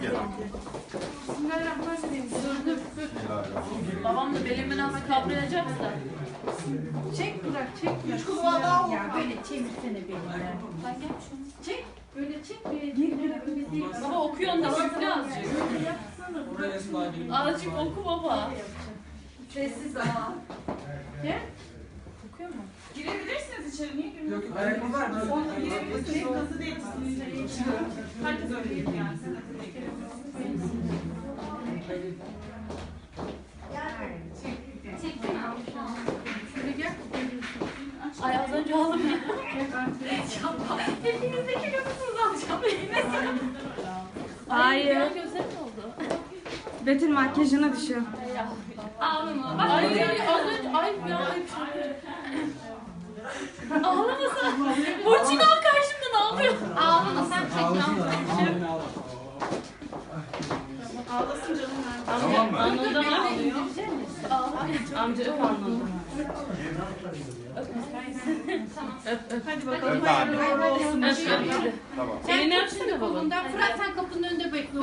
Gel. Babam da belimin altı kavrayacak da. Çek bırak, çek. Üç kulağı daha Ya böyle çevirsene benimle. Ben gel şunu. Çek, böyle çek. Böyle gir böyle böyle değil. Baba okuyorsun da üfle azıcık. Azıcık oku baba. Sessiz ama. Gel. Girebilirsiniz içeri. Niye girmiyorsunuz? Ayakkabı var mı? Girebilirsiniz. Kazı değil. Herkes öyle değil yani. Sen. Ay az önce aldım. Hepiniz de kilo musunuz alacağım elime. Hayır. Betül makyajına düşüyor. Ağlama. Bak, ay, az önce ay ya ay Ağlama sen çek Ağlasın canım. Tamam mı? Anında ağlıyor. Amca öp anladım. Hadi bakalım. Öp abi. Öp öp. Tamam. Elini öpsene. Bundan Fırat sen kapının önünde bekle.